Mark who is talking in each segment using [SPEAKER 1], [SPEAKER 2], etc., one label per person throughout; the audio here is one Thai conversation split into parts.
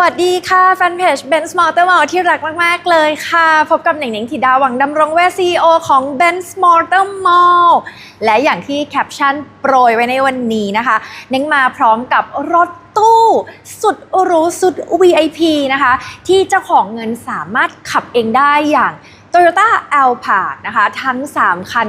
[SPEAKER 1] วัสดีค่ะแฟนเพจ Benz Motor Mall ที่รักมาก ๆ เลยค่ะ พบกับหนิงหนิงธิดาหวังดำรงเวซีโอของ Benz Motor Mall และอย่างที่แคปชั่นโปรยไว้ในวันนี้นะคะหนิงมาพร้อมกับรถตู้ สุดหรูสุด VIP นะคะ ที่เจ้าของเงินสามารถขับเองได้อย่าง Toyota a l p a r d นะคะ ทั้ง 3 คัน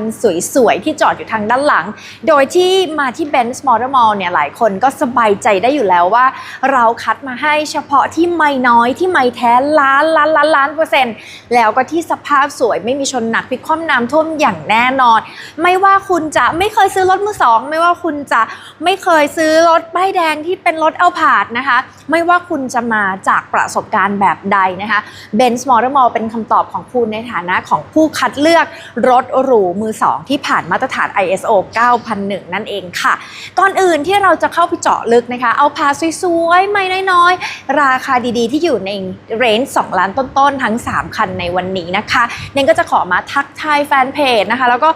[SPEAKER 1] สวย ๆ ที่จอดอยู่ทางด้านหลัง โดยที่มาที่ Benz Motor Mall เนี่ยหลายคนก็สบายใจได้อยู่แล้วว่า เราคัดมาให้เฉพาะที่ไม่น้อยที่ไม่แท้ล้านล้านล้านล้านเปอร์เซ็นต์แล้วก็ที่สภาพสวยไม่มีชนหนักพิกคว่ำน้ำท่วมอย่างแน่นอน ไม่ว่าคุณจะไม่เคยซื้อรถมือสองไม่ว่าคุณจะไม่เคยซื้อรถป้ายแดงที่เป็นรถเอาผาดนะคะ ไม่ว่าคุณจะมาจากประสบการณ์แบบใดนะคะ Benz Motor Mall เป็นคำตอบของคุณในฐานะของผู้คัดเลือกรถหรูมือสองที่ผ่านมาตรฐาน ISO 9001 นั่นเองค่ะ ก่อนอื่นที่เราจะเข้าไปเจาะลึกนะคะ เอาพาสวยๆ ไม่น้อยๆ ราคาดีๆ ที่อยู่ในเรนจ์2ล้านต้นๆ ทั้ง 3 คันในวันนี้นะคะ เนนก็จะขอมาทักทายแฟนเพจนะคะ แล้วก็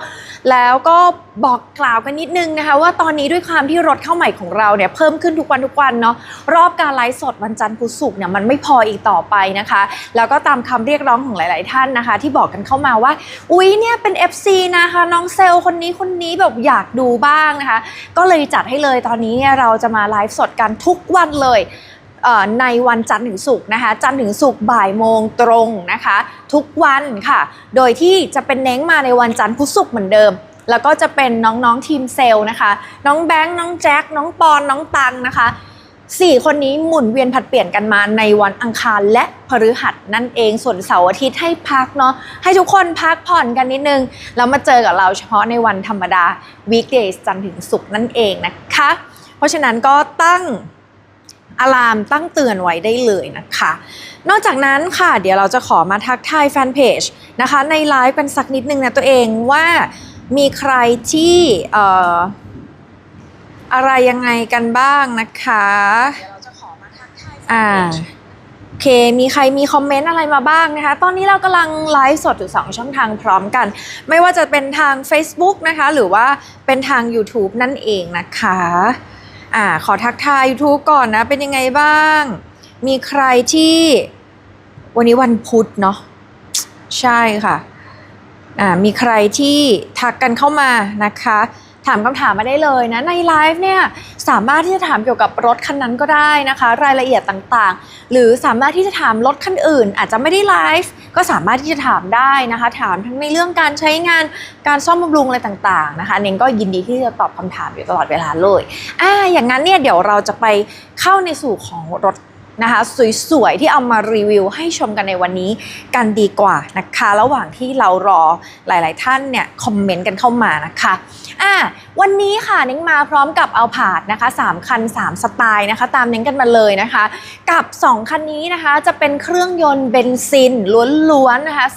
[SPEAKER 1] แล้วก็บอกกล่าวกันนิดนึงนะคะ ว่าตอนนี้ด้วยความที่รถเข้าใหม่ของเราเนี่ยเพิ่มขึ้นทุกวันทุกวันเนาะรอบการไลฟ์สดวันจันทร์พุธศุกร์เนี่ยมันไม่พออีกต่อไปนะคะ แล้วก็ตามคำเรียกร้องของหลาย ๆ ท่านนะคะ ที่บอกกันเข้ามาว่า อุ๊ยเนี่ยเป็น FC นะคะน้องเซลคนนี้คนนี้แบบอยากดูบ้างนะคะ ก็เลยจัดให้เลยตอนนี้เนี่ยเราจะมาไลฟ์สดกันทุกวันเลย ในวันจันทร์ถึงศุกร์นะคะ จันทร์ถึงศุกร์บ่ายโมงตรงนะคะ ทุกวันค่ะ โดยที่จะเป็นเน้งมาในวันจันทร์พุธศุกร์เหมือนเดิม แล้วก็จะเป็นน้องๆทีมเซลล์นะคะ น้องแบงค์น้องแจ็คน้องปอนน้องตังนะคะสี่คนนี้หมุนเวียนผัดเปลี่ยนกันมาในวันอังคารและพฤหัสนั่นเองส่วนเสาร์อาทิตย์ให้พักเนาะให้ทุกคนพักผ่อนกันนิดนึง แล้วมาเจอกับเราเฉพาะในวันธรรมดา weekdays จันทร์ถึงศุกร์นั่นเองนะคะ เพราะฉะนั้นก็ตั้ง อะลามตั้งเตือนไว้ได้เลยนะคะ นอกจากนั้นค่ะ เดี๋ยวเราจะขอมาทักทายแฟนเพจนะคะ ในไลฟ์กันสักนิดนึงนะตัวเองว่ามีใครที่เอ่ออะไรยังไงกันบ้างนะคะเดี๋ยวเราจะขอมาทักทายแฟนเพจโอเค มีใครมีคอมเมนต์อะไรมาบ้างนะคะ ตอนนี้เรากำลังไลฟ์สดอยู่2ช่องทางพร้อมกัน ไม่ว่าจะเป็นทาง Facebook นะคะ หรือว่าเป็นทาง YouTube นั่นเองนะคะ อ่าขอทักทาย YouTube ก่อนนะ เป็นยังไงบ้าง มีใครที่วันนี้วันพุธเนาะใช่ค่ะอ่ามีใครที่ทักกันเข้ามานะคะ ถามคำถามมาได้เลยนะในไลฟ์เนี่ยสามารถที่จะถามเกี่ยวกับรถคันนั้นก็ได้นะคะ รายละเอียดต่างๆ หรือสามารถที่จะถามรถคันอื่น อาจจะไม่ได้ไลฟ์ก็สามารถที่จะถามได้นะคะ ถามทั้งในเรื่องการใช้งานการซ่อมบำรุงอะไรต่างๆนะคะเน้นก็ยินดีที่จะตอบคำถามอยู่ตลอดเวลาเลยอ่าอย่างนั้นเนี่ยเดี๋ยวเราจะไปเข้าในสู่ของรถ นะคะสวยๆที่เอามารีวิวให้ชมกันในวันนี้กันดีกว่านะคะ ระหว่างที่เรารอหลาย ๆ ท่านเนี่ยคอมเมนต์กันเข้ามานะคะอ่าวันนี้ค่ะเน้งมาพร้อมกับเอาผาดนะคะ3คัน 3 สไตล์นะคะ ตามเน้งกันมาเลยนะคะ กับ 2 คันนี้นะคะจะเป็นเครื่องยนต์เบนซินล้วนๆนะคะ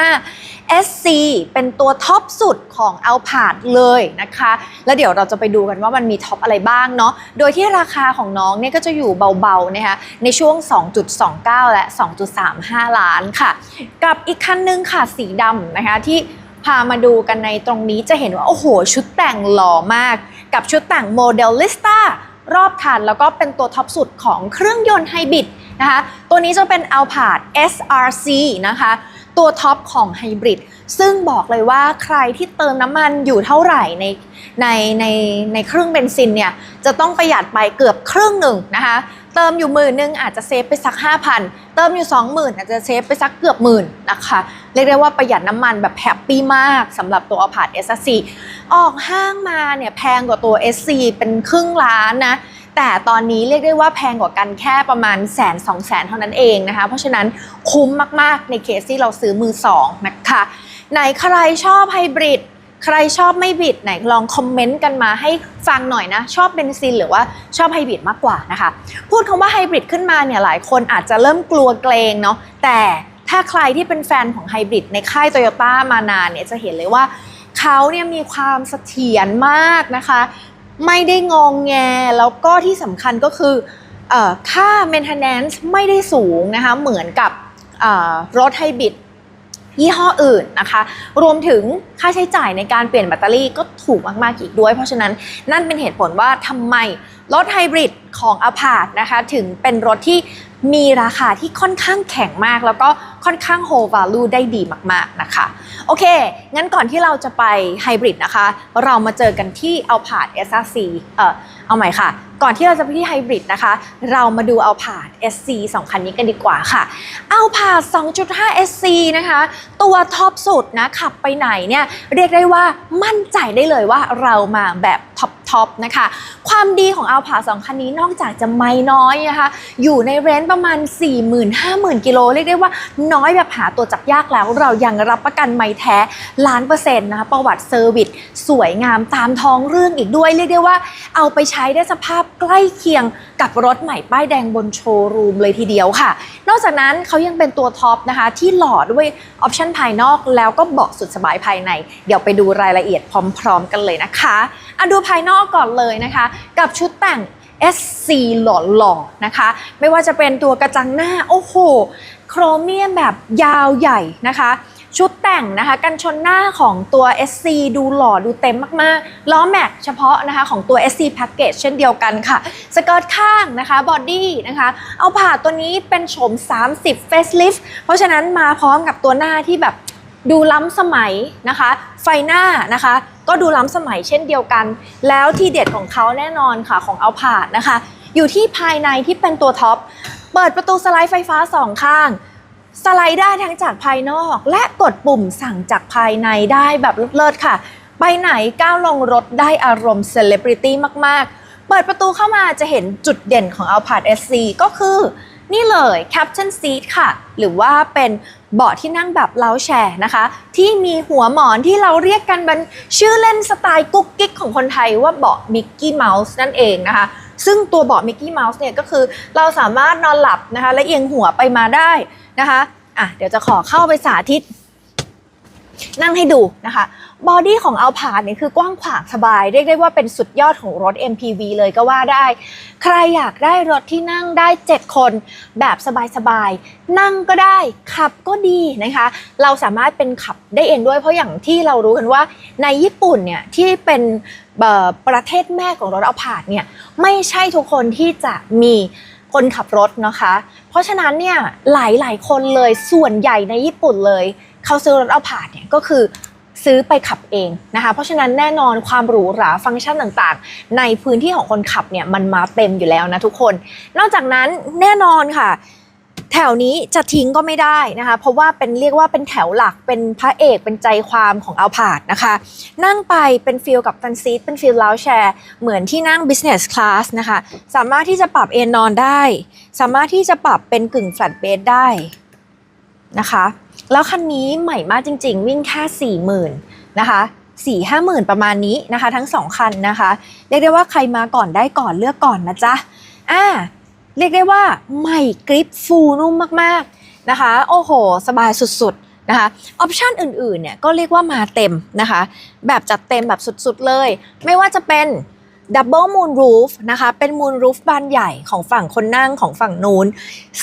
[SPEAKER 1] 2.5 SC เป็นตัวท็อปสุดของเอาผาดเลยนะคะ แล้วเดี๋ยวเราจะไปดูกันว่ามันมีท็อปอะไรบ้างเนาะ โดยที่ราคาของน้องเนี่ยก็จะอยู่เบาๆนะคะในช่วง 2.29 และ 2.35 ล้านค่ะ กับอีกคันนึงค่ะสีดำนะคะที่พามาดูกันในตรงนี้จะเห็นว่า โอ้โห ชุดแต่งหล่อมาก กับชุดแต่งโมเดลลิสตารอบคันแล้วก็เป็นตัวท็อปสุดของเครื่องยนต์ไฮบริดนะคะ ตัวนี้จะเป็น Alphard SRC นะคะ ตัวท็อปของไฮบริดซึ่งบอกเลยว่าใครที่เติมน้ำมันอยู่เท่าไหร่ในในในในเครื่องเบนซินเนี่ยจะต้องประหยัดไปเกือบครึ่งหนึ่งนะคะเติมอยู่หมื่นนึงอาจจะเซฟไปสัก 5,000 เติมอยู่ 20,000 อาจจะเซฟไปสักเกือบหมื่นนะคะ เรียกได้ว่าประหยัดน้ำมันแบบแฮปปี้มากสำหรับตัว Alphard SRC ออกห้างมาเนี่ยแพงกว่าตัว SC เป็นครึ่งล้านนะ แต่ตอนนี้เรียกได้ว่าแพงกว่ากันแค่ประมาณแสนสองแสนเท่านั้นเองนะคะ เพราะฉะนั้นคุ้มมากๆในเคสที่เราซื้อมือสองนะคะไหนใครชอบไฮบริดใครชอบไม่บิดไหนลองคอมเมนต์กันมาให้ฟังหน่อยนะ ชอบเบนซินหรือว่าชอบไฮบริดมากกว่านะคะ พูดคำว่าไฮบริดขึ้นมาเนี่ยหลายคนอาจจะเริ่มกลัวเกรงเนาะแต่ถ้าใครที่เป็นแฟนของไฮบริดในค่ายโตโยต้ามานานเนี่ยจะเห็นเลยว่าเขาเนี่ยมีความเสถียรมากนะคะ ไม่ได้งองแง แล้วก็ที่สำคัญก็คืออค่า maintenance ไม่ได้สูงนะคะเหมือนกับรถไฮบริดยี่ห้ออื่นนะคะ รวมถึงค่าใช้จ่ายในการเปลี่ยนแบตเตอรี่ก็ถูกมากๆอีกด้วย เพราะฉะนั้นนั่นเป็นเหตุผลว่าทำไมรถไฮบริดของอพาร์ตนะคะ ถึงเป็นรถที่มีราคาที่ค่อนข้างแข็งมากแล้วก็ ค่อนข้าง hold value ได้ดีมากๆนะคะ โอเค งั้นก่อนที่เราจะไปไฮบริดนะคะ เรามาเจอกันที่เอาผาด SRC เอ่อเอาใหม่ค่ะ ก่อนที่เราจะไปที่ไฮบริดนะคะ เรามาดูเอาผาด SC 2 คันนี้กันดีกว่าค่ะ เอาผาด 2.5 SC นะคะ ตัวท็อปสุดนะ ขับไปไหนเนี่ยเรียกได้ว่ามั่นใจได้เลยว่าเรามาแบบท็อปท็อปนะคะ ความดีของเอาผาด2คันนี้นอกจากจะไม่น้อยนะคะ อยู่ในเรนจ์ประมาณ 40,000-50,000 กิโล เรียกได้ว่าน้อยแบบหาตัวจับยากแล้ว เรายังรับประกันไม่แท้ล้านเปอร์เซ็นต์นะคะประวัติเซอร์วิสสวยงามตามท้องเรื่องอีกด้วย เรียกได้ว่าเอาไปใช้ได้สภาพใกล้เคียงกับรถใหม่ป้ายแดงบนโชว์รูมเลยทีเดียวค่ะ นอกจากนั้นเขายังเป็นตัวท็อปนะคะ ที่หล่อด้วยออปชันภายนอกแล้วก็เบาะสุดสบายภายใน เดี๋ยวไปดูรายละเอียดพร้อม ๆ กันเลยนะคะอะดูภายนอกก่อนเลยนะคะ กับชุดแต่ง SC หล่อๆนะคะ ไม่ว่าจะเป็นตัวกระจังหน้า โอ้โห โครเมียมแบบยาวใหญ่นะคะ ชุดแต่งนะคะ กันชนหน้าของตัว SC ดูหล่อดูเต็มมากๆ ล้อแม็กเฉพาะนะคะของตัว SC Package เช่นเดียวกันค่ะ สเกิร์ตข้างนะคะบอดี้นะคะ เอาผ่าตัวนี้เป็นโฉม 30 Facelift เพราะฉะนั้นมาพร้อมกับตัวหน้าที่แบบดูล้ำสมัยนะคะ ไฟหน้านะคะ ก็ดูล้ำสมัยเช่นเดียวกัน แล้วที่เด็ดของเขาแน่นอนค่ะของเอาผานะคะ อยู่ที่ภายในที่เป็นตัวท็อป เปิดประตูสไลด์ไฟฟ้าสองข้าง สไลด์ได้ทั้งจากภายนอก และกดปุ่มสั่งจากภายในได้แบบเลิศค่ะ ไปไหนก้าวลงรถได้อารมณ์เซเลบริตี้มาก ๆ เปิดประตูเข้ามาจะเห็นจุดเด่นของ a l p a r d SC ก็คือ นี่เลย Captain Seat ค่ะ หรือว่าเป็นเบาะที่นั่งแบบเล้าแชร์นะคะ ที่มีหัวหมอนที่เราเรียกกันเป็นชื่อเล่นสไตล์กุ๊กกิ๊กของคนไทยว่าเบาะมิกกี้เมาส์นั่นเองนะคะ ซึ่งตัวเบาะมิกกี้เมาส์เนี่ยก็คือเราสามารถนอนหลับนะคะและเอียงหัวไปมาได้ นะคะอะเดี๋ยวจะขอเข้าไปสาธิต นั่งให้ดูนะคะบอดี้ของอัลพาร์เนี่ยคือกว้างขวางสบาย เรียกได้ว่าเป็นสุดยอดของรถ MPV เลยก็ว่าได้ ใครอยากได้รถที่นั่งได้ 7 คนแบบสบายๆ นั่งก็ได้ ขับก็ดีนะคะ เราสามารถเป็นขับได้เองด้วยเพราะอย่างที่เรารู้กันว่าในญี่ปุ่นเนี่ยที่เป็นประเทศแม่ของรถอัลพาร์เนี่ยไม่ใช่ทุกคนที่จะมี คนขับรถนะคะ เพราะฉะนั้นเนี่ยหลายๆคนเลยส่วนใหญ่ในญี่ปุ่นเลย เขาซื้อรถเอาผาดเนี่ยก็คือซื้อไปขับเองนะคะ เพราะฉะนั้นแน่นอนความหรูหราฟังก์ชันต่างๆ ในพื้นที่ของคนขับเนี่ยมันมาเต็มอยู่แล้วนะทุกคน นอกจากนั้นแน่นอนค่ะ แถวนี้จะทิ้งก็ไม่ได้นะคะ เพราะว่าเป็นเรียกว่าเป็นแถวหลักเป็นพระเอกเป็นใจความของเอาผาดนะคะ นั่งไปเป็นฟิลกับฟันซีทเป็นฟิลลาวแชร์ เหมือนที่นั่ง business class นะคะ สามารถที่จะปรับเอนนอนได้ สามารถที่จะปรับเป็นกึ่ง flat bed ได้นะคะ แล้วคันนี้ใหม่มากจริง ๆ วิ่งแค่40,000นะคะสี่ห้าหมื่นประมาณนี้นะคะ ทั้งสองคันนะคะ เรียกได้ว่าใครมาก่อนได้ก่อนเลือกก่อนนะจ๊ะอ่า เรียกได้ว่าใหม่กริปฟูนุ่มมากๆนะคะ โอ้โห สบายสุดๆนะคะออปชันอื่นๆเนี่ยก็เรียกว่ามาเต็มนะคะ แบบจัดเต็มแบบสุดๆเลย ไม่ว่าจะเป็นดับเบิลมูนรูฟนะคะ เป็นมูนรูฟบานใหญ่ของฝั่งคนนั่งของฝั่งนู้น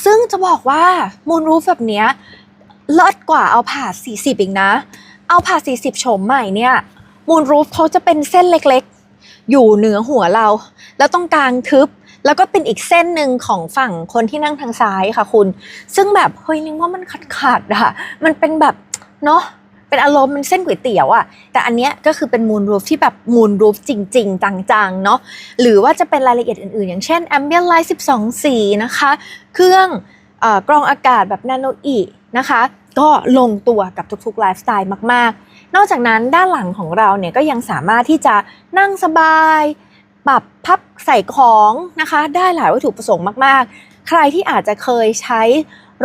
[SPEAKER 1] ซึ่งจะบอกว่ามูนรูฟแบบเนี้ยเลิศกว่าเอาผ่า 40 อีกนะ เอาผ่า 40 โฉมใหม่เนี่ยมูนรูฟเขาจะเป็นเส้นเล็กๆ อยู่เหนือหัวเรา แล้วตรงกลางทึบ แล้วก็เป็นอีกเส้นหนึ่งของฝั่งคนที่นั่งทางซ้ายค่ะคุณ ซึ่งแบบเฮ้ยนึกว่ามันขาดขาดๆอะมันเป็นแบบเนาะเป็นอารมณ์มันเส้นก๋วยเตี๋ยวอะแต่อันเนี้ยก็คือเป็นมูนรูฟที่แบบมูนรูฟจริง ๆ จังๆเนาะหรือว่าจะเป็นรายละเอียดอื่นๆ อย่างเช่น Ambient Light 12 สีนะคะ เครื่องอกรองอากาศแบบนาโนอีนะคะ ก็ลงตัวกับทุกๆไลฟ์สไตล์มากๆ นอกจากนั้นด้านหลังของเราเนี่ยก็ยังสามารถที่จะนั่งสบาย ปรับพับใส่ของนะคะ ได้หลายวัตถุประสงค์มากๆ ใครที่อาจจะเคยใช้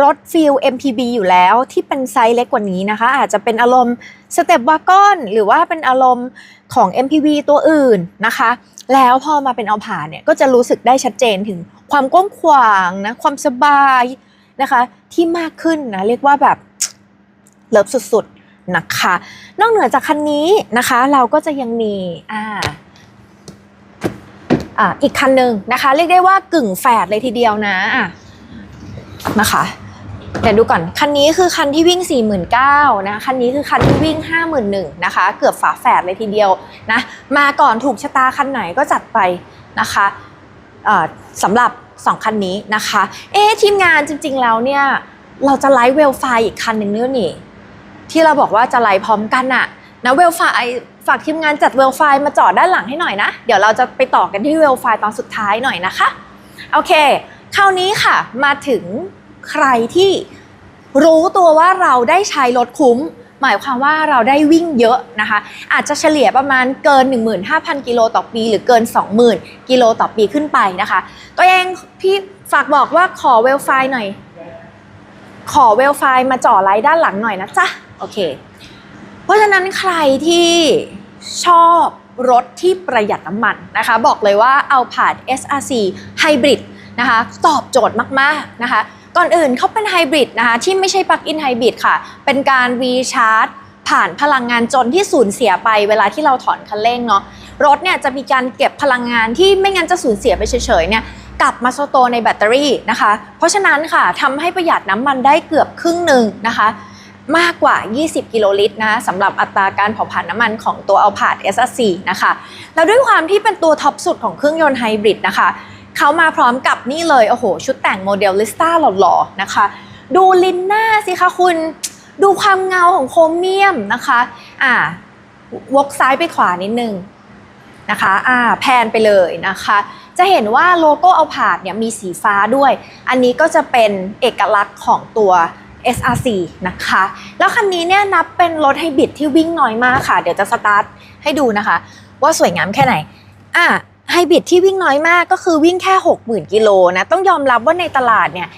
[SPEAKER 1] รถฟิล MPV อยู่แล้วที่เป็นไซส์เล็กกว่านี้นะคะ อาจจะเป็นอารมณ์สเต็ปวากอนหรือว่าเป็นอารมณ์ของ MPV ตัวอื่นนะคะ แล้วพอมาเป็นเอาผ่านเนี่ยก็จะรู้สึกได้ชัดเจนถึงความกว้างขวางนะความสบายนะคะที่มากขึ้นนะเรียกว่าแบบเลิฟสุดๆนะคะ นอกเหนือจากคันนี้นะคะ เราก็จะยังมีอ่า อ่าอีกคันหนึ่งนะคะ เรียกได้ว่ากึ่งแฝดเลยทีเดียวนะอะนะคะเดี๋ยวดูก่อน คันนี้คือคันที่วิ่ง 49,000นะคันนี้คือคันที่วิ่ง 51,000นะคะ เกือบฝาแฝดเลยทีเดียวนะมาก่อนถูกชะตาคันไหนก็จัดไปนะคะสำหรับ 2 คันนี้นะคะ เอ๊ทีมงานจริงๆแล้วเนี่ย เราจะไลฟ์เวลไฟอีกคันหนึ่งเนี่ยนี่ ที่เราบอกว่าจะไลฟ์พร้อมกันอะ นะเวลไฟฝากทีมงานจัดเวลไฟมาจอดด้านหลังให้หน่อยนะ เดี๋ยวเราจะไปต่อกันที่เวลไฟตอนสุดท้ายหน่อยนะคะ โอเค คราวนี้ค่ะ มาถึงใครที่รู้ตัวว่าเราได้ใช้รถคุ้ม หมายความว่าเราได้วิ่งเยอะนะคะ อาจจะเฉลี่ยประมาณเกิน 15,000 กิโลต่อปี หรือเกิน 20,000 กิโลต่อปีขึ้นไปนะคะ ตัวเองพี่ฝากบอกว่าขอเวลไฟหน่อย ขอเวลไฟมาจ่อไลท์ด้านหลังหน่อยนะจ๊ะ โอเค เพราะฉะนั้นใครที่ชอบรถที่ประหยัดน้ำมันนะคะ บอกเลยว่าเอาผ่าน SRC Hybrid นะคะตอบโจทย์มากๆนะคะก่อนอื่นเขาเป็นไฮบริดนะคะที่ไม่ใช่ปลั๊กอินไฮบริดค่ะ เป็นการ V Charge ผ่านพลังงานจนที่สูญเสียไปเวลาที่เราถอนคันเร่งเนาะรถเนี่ยจะมีการเก็บพลังงานที่ไม่งั้นจะสูญเสียไปเฉยๆเนี่ยกลับมาสโตในแบตเตอรี่นะคะ เพราะฉะนั้นค่ะทำให้ประหยัดน้ำมันได้เกือบครึ่งหนึ่งนะคะ มากกว่า 20 กิโลลิตรนะสำหรับอัตราการเผาผลาญน้ำมันของตัว a l p a r d S4 นะคะ แล้วด้วยความที่เป็นตัวท็อปสุดของเครื่องยนต์ไฮบริดนะคะ เขามาพร้อมกับนี่เลย โอ้โห ชุดแต่งโมเดลลิสต้าหล่อๆ นะคะ ดูลินหน้าสิคะคุณ ดูความเงาของโครเมียมนะคะ อ่าวกซ้ายไปขวานิดนึงนะคะอ่าแพนไปเลยนะคะ จะเห็นว่าโลโก้เอาผาดเนี่ยมีสีฟ้าด้วย อันนี้ก็จะเป็นเอกลักษณ์ของตัว SRC นะคะ แล้วคันนี้เนี่ยนับเป็นรถไฮบริดที่วิ่งน้อยมากค่ะ เดี๋ยวจะสตาร์ทให้ดูนะคะ ว่าสวยงามแค่ไหน อะไฮบริดที่วิ่งน้อยมากก็คือวิ่งแค่ 60,000กิโลนะ ต้องยอมรับว่าในตลาดเนี่ย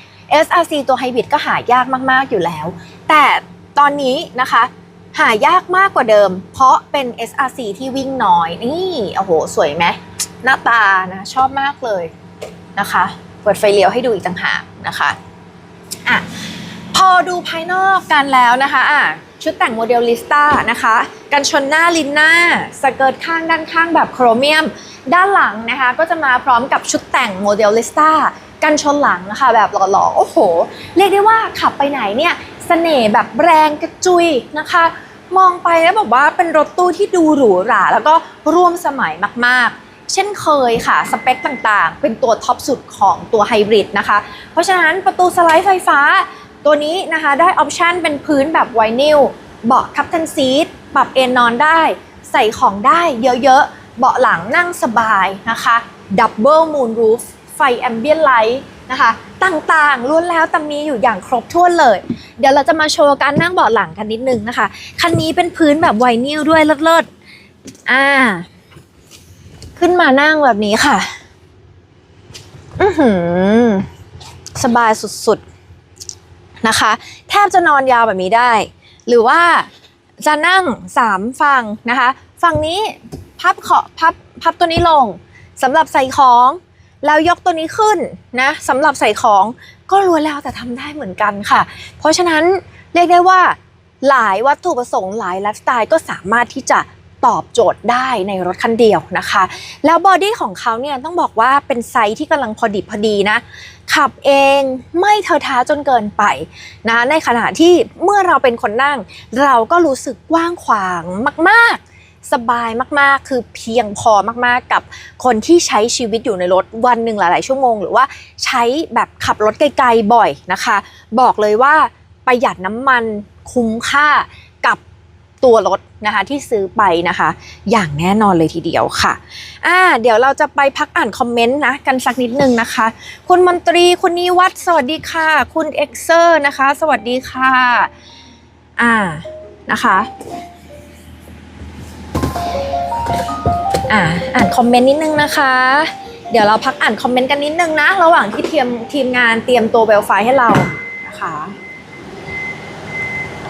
[SPEAKER 1] SRC ตัวไฮบริดก็หายากมาก ๆ อยู่แล้ว แต่ตอนนี้นะคะหายากมากกว่าเดิม เพราะเป็น SRC ที่วิ่งน้อย นี่โอ้โห สวยไหมหน้าตานะชอบมากเลยนะคะ เปิดไฟเลี้ยวให้ดูอีกต่างหากนะคะอะ พอดูภายนอกกันแล้วนะคะอะชุดแต่งโมเดลลิสต้านะคะ กันชนหน้าลินหน้า สเกิร์ตข้างด้านข้างแบบโครเมียม ด้านหลังนะคะ ก็จะมาพร้อมกับชุดแต่งโมเดลลิสต้ากันชนหลังนะคะแบบหล่อๆ โอ้โห เรียกได้ว่าขับไปไหนเนี่ยเสน่ห์แบบแรงกระจุยนะคะ มองไปแล้วแบบว่าเป็นรถตู้ที่ดูหรูหรา แล้วก็ร่วมสมัยมากๆเช่นเคยค่ะ สเปคต่างๆ เป็นตัวท็อปสุดของตัวไฮบริดนะคะ เพราะฉะนั้นประตูสไลด์ไฟฟ้า ตัวนี้นะคะได้ออปชันเป็นพื้นแบบไวนิลเบาะคัพทันซีทปรับเอนนอนได้ ใส่ของได้เยอะๆ เบาะหลังนั่งสบายนะคะดับเบิลมูนรูฟไฟแอมเบียนไลท์นะคะต่างๆล้วนแล้วแต่มีอยู่อย่างครบถ้วนเลย เดี๋ยวเราจะมาโชว์การนั่งเบาะหลังกันนิดนึงนะคะ คันนี้เป็นพื้นแบบไวนิลด้วยเลิศๆอ่า ขึ้นมานั่งแบบนี้ค่ะ อือหือ สบายสุดๆ นะคะ แทบจะนอนยาวแบบนี้ได้ หรือว่าจะนั่งสามฝั่งนะคะ ฝั่งนี้พับเขาพับพับตัวนี้ลงสำหรับใส่ของแล้วยกตัวนี้ขึ้นนะสำหรับใส่ของก็ล้วนแล้วแต่ทำได้เหมือนกันค่ะ เพราะฉะนั้นเรียกได้ว่าหลายวัตถุประสงค์หลายไลฟ์สไตล์ก็สามารถที่จะ ตอบโจทย์ได้ในรถคันเดียวนะคะ แล้วบอดี้ของเขาเนี่ยต้องบอกว่าเป็นไซส์ที่กำลังพอดิบพอดีนะ ขับเองไม่เทอะท้าจนเกินไปนะในขณะที่เมื่อเราเป็นคนนั่ง เราก็รู้สึกกว้างขวางมาก ๆสบายมากๆ คือเพียงพอมากๆ กับคนที่ใช้ชีวิตอยู่ในรถวันหนึ่งหลาย ๆ ชั่วโมง หรือว่าใช้แบบขับรถไกล ๆ บ่อยนะคะ บอกเลยว่าประหยัดน้ำมันคุ้มค่า ตัวรถนะคะที่ซื้อไปนะคะ อย่างแน่นอนเลยทีเดียวค่ะอ่าเดี๋ยวเราจะไปพักอ่านคอมเมนต์นะกันสักนิดนึงนะคะ คุณมนตรีคุณนิวัฒน์สวัสดีค่ะ คุณเอ็กเซอร์นะคะ สวัสดีค่ะอ่านะคะอ่าอ่านคอมเมนต์นิดนึงนะคะ เดี๋ยวเราพักอ่านคอมเมนต์กันนิดนึงนะ ระหว่างที่ทีมทีมงานเตรียมตัวเวลไฟให้เรานะคะ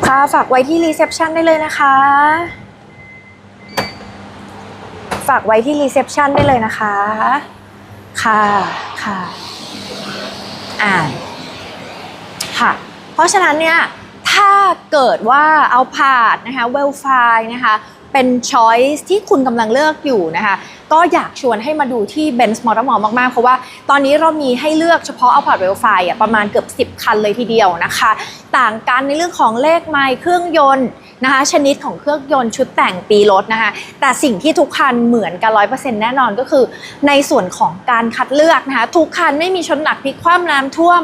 [SPEAKER 1] ค่ะฝากไว้ที่รีเซพชันได้เลยนะคะ ฝากไว้ที่รีเซพชันได้เลยนะคะ ค่ะค่ะอ่าค่ะ เพราะฉะนั้นเนี่ย ถ้าเกิดว่าเอาผาดนะคะเวลไฟนะคะ เป็นช้อยส์ที่คุณกำลังเลือกอยู่นะคะ ก็อยากชวนให้มาดูที่ Benz Motor Mall มากๆ เพราะว่าตอนนี้เรามีให้เลือกเฉพาะ a l p a r t w e l f i อะประมาณเกือบ 10 คันเลยทีเดียวนะคะ ต่างกันในเรื่องของเลขไมล์เครื่องยนต์นะคะชนิดของเครื่องยนต์ชุดแต่งปีรถนะคะแต่สิ่งที่ทุกคันเหมือนกัน100%แน่นอนก็คือ ในส่วนของการคัดเลือกนะคะทุกคันไม่มีชนหนักพลิกคว่ำน้ำท่วม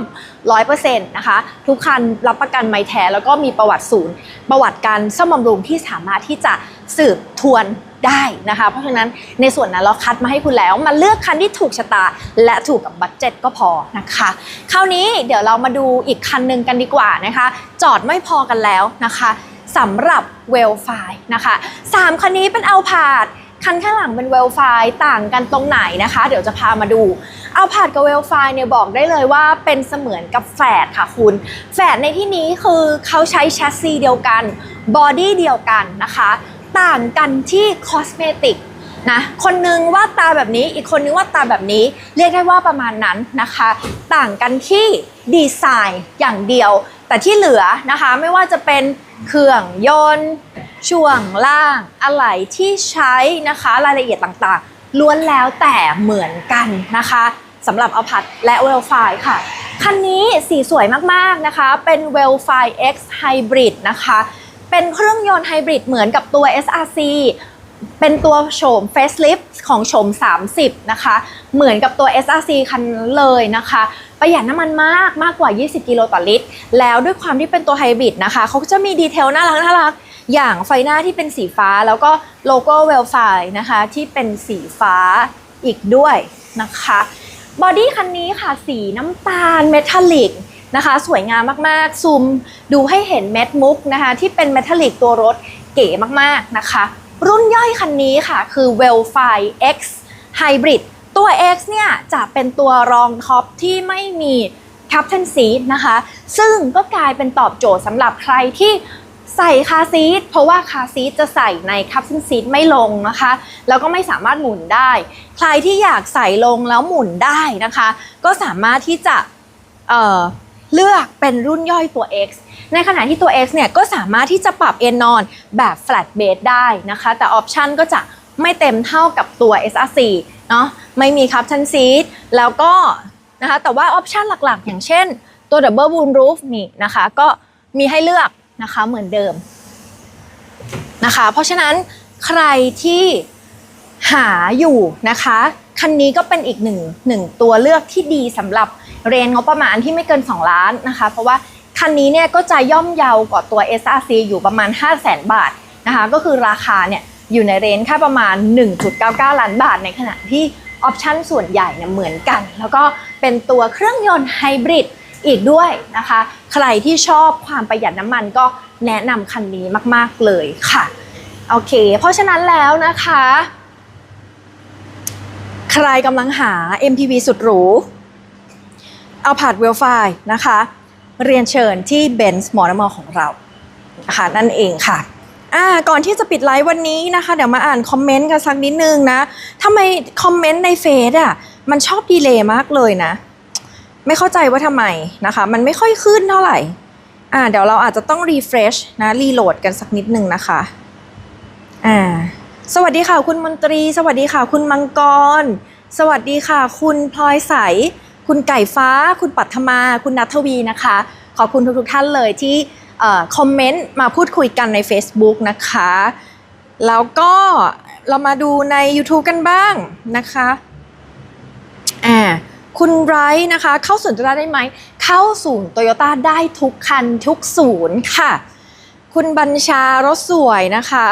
[SPEAKER 1] 100%นะคะทุกคันรับประกันไม้แท้แล้วก็มีประวัติศูนย์ ประวัติการซ่อมบำรุงที่สามารถที่จะ สืบทวนได้นะคะ เพราะฉะนั้นในส่วนนั้นเราคัดมาให้คุณแล้วมาเลือกคันที่ถูกชะตา และถูกกับบัตเจ็ตก็พอนะคะ คราวนี้เดี๋ยวเรามาดูอีกคันหนึ่งกันดีกว่านะคะ จอดไม่พอกันแล้วนะคะสำหรับเวลไฟนะคะสามคันนี้เป็นเอาพาดคันข้างหลังเป็นเวลไฟต่างกันตรงไหนนะคะ เดี๋ยวจะพามาดู เอาพาดกับเวลไฟเนี่ยบอกได้เลยว่าเป็นเสมือนกับแฝดค่ะคุณแฝดในที่นี้คือเขาใช้แชสซีเดียวกันบอดี้เดียวกันนะคะ ต่างกันที่คอสเมติกนะคนนึงวาดตาแบบนี้อีกคนนึงว่าตาแบบนี้ เรียกได้ว่าประมาณนั้นนะคะ ต่างกันที่ดีไซน์อย่างเดียว แต่ที่เหลือนะคะไม่ว่าจะเป็นเครื่องยนต์ ช่วงล่างอะไรที่ใช้นะคะรายละเอียดต่างๆ ล้วนแล้วแต่เหมือนกันนะคะสำหรับเอาพัดและเวลไฟค่ะ คันนี้สีสวยมากๆนะคะ เป็น w e l f i X Hybrid นะคะ เป็นเครื่องยนต์ไฮบริดเหมือนกับตัว SRC เป็นตัวโฉม facelift ของโฉม 30 นะคะ เหมือนกับตัว SRC คันเลยนะคะ ประหยัดน้ำมันมากมากกว่า 20 กิโลต่อลิตร แล้วด้วยความที่เป็นตัวไฮบริดนะคะ เขาจะมีดีเทลน่ารักน่ารักอย่างไฟหน้าที่เป็นสีฟ้า แล้วก็โลโก้ w e l f i นะคะ ที่เป็นสีฟ้าอีกด้วยนะคะ บอดี้คันนี้ค่ะสีน้ำตาลเมทัลลิก นะคะ สวยงามมากๆ ซูมดูให้เห็นเม็ดมุกนะคะ ที่เป็นเมทัลลิกตัวรถเก๋มากๆนะคะ รุ่นย่อยคันนี้ค่ะ คือ w e l f i X Hybrid ตัว X เนี่ยจะเป็นตัวรองท็อปที่ไม่มี Captain Seat นะคะ ซึ่งก็กลายเป็นตอบโจทย์สำหรับใครที่ใส่คาซีทเพราะว่าคาซีทจะใส่ในคัพเซนซีทไม่ลงนะคะ แล้วก็ไม่สามารถหมุนได้ ใครที่อยากใส่ลงแล้วหมุนได้นะคะ ก็สามารถที่จะ เลือกเป็นรุ่นย่อยตัว X ในขณะที่ตัว X เนี่ยก็สามารถที่จะปรับเอนนอนแบบ flat base ได้นะคะ แต่ออปชันก็จะไม่เต็มเท่ากับตัว SRC เนาะไม่มีคัพชันซีทแล้วก็นะคะแต่ว่าออปชันหลักๆ อย่างเช่นตัว Double Moon Roof นี่นะคะก็มีให้เลือกนะคะเหมือนเดิมนะคะเพราะฉะนั้นใครที่หาอยู่นะคะ คันนี้ก็เป็นอีกหนึ่งหนึ่งตัวเลือกที่ดีสำหรับ เรนงบประมาณที่ไม่เกิน 2 ล้านนะคะ เพราะว่าคันนี้เนี่ยก็จะย่อมเยาวกว่าตัว SRC อยู่ประมาณ 5 0 0 0 0 0 บาทนะคะก็คือราคาเนี่ยอยู่ในเรนแค่ประมาณ 1.99 ล้านบาท ในขณะที่ออปชันส่วนใหญ่เนี่ยเหมือนกัน แล้วก็เป็นตัวเครื่องยนต์ไฮบริดอีกด้วยนะคะ ใครที่ชอบความประหยัดน้ำมันก็แนะนำคันนี้มาก ๆ เลยค่ะ โอเค เพราะฉะนั้นแล้วนะคะ ใครกำลังหา MPV สุดหรู เอาผ่านเวลไฟนะคะ เรียนเชิญที่ Benz m o n o m o ของเรานะคะนั่นเองค่ะอ่าก่อนที่จะปิดไลฟ์วันนี้นะคะ เดี๋ยวมาอ่านคอมเมนต์กันสักนิดนึงนะทำไมคอมเมนต์ในเฟซอะมันชอบดีเลย์มากเลยนะ ไม่เข้าใจว่าทำไมนะคะ มันไม่ค่อยขึ้นเท่าไหร่อ่าเดี๋ยวเราอาจจะต้องรีเฟรชนะรีโหลดกันสักนิดนึงนะคะอ่าสวัสดีค่ะคุณมนตรี สวัสดีค่ะคุณมังกร สวัสดีค่ะ คุณพลอยใส คุณไก่ฟ้า คุณปัทมา คุณนัทวีนะคะ ขอบคุณทุกๆท่านเลยที่คอมเมนต์มาพูดคุยกันใน Facebook นะคะ แล้วก็เรามาดูใน YouTube กันบ้างนะคะอ่าคุณไรนะคะ เข้าศูนย์โตโยต้าได้ไหม เข้าศูนย์โตโยต้าได้ทุกคันทุกศูนย์ค่ะ คุณบัญชารถสวยนะคะ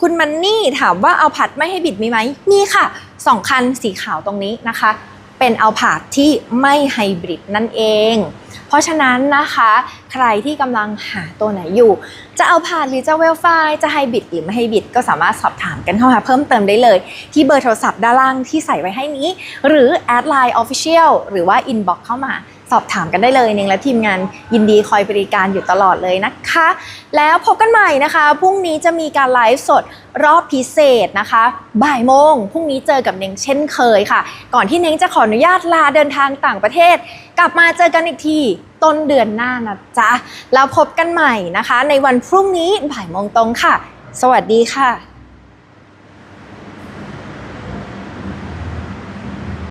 [SPEAKER 1] คุณมันนี่ถามว่าเอาผัดไม่ให้บิดมีไหมมีค่ะสองคันสีขาวตรงนี้นะคะ เป็นเอาผาดที่ไม่ไฮบริดนั่นเอง เพราะฉะนั้นนะคะ ใครที่กำลังหาตัวไหนอยู่ จะเอาผาดหรือจะเวลไฟจะไฮบริดหรือไม่ไฮบริดก็สามารถสอบถามกันเข้ามาเพิ่มเติมได้เลย ที่เบอร์โทรศัพท์ด้านล่างที่ใส่ไว้ให้นี้ หรือแอดไลน์ออฟฟิเชียลหรือว่าอินบ็อกเข้ามา สอบถามกันได้เลยนิงและทีมงานยินดีคอยบริการอยู่ตลอดเลยนะคะ แล้วพบกันใหม่นะคะพรุ่งนี้จะมีการไลฟ์สดรอบพิเศษนะคะ บ่ายโมงพรุ่งนี้เจอกับเน้งเช่นเคยค่ะ ก่อนที่เน้งจะขออนุญาตลาเดินทางต่างประเทศ กลับมาเจอกันอีกทีต้นเดือนหน้านะจ๊ะแล้วพบกันใหม่นะคะ ในวันพรุ่งนี้บ่ายโมงตรงค่ะ สวัสดีค่ะ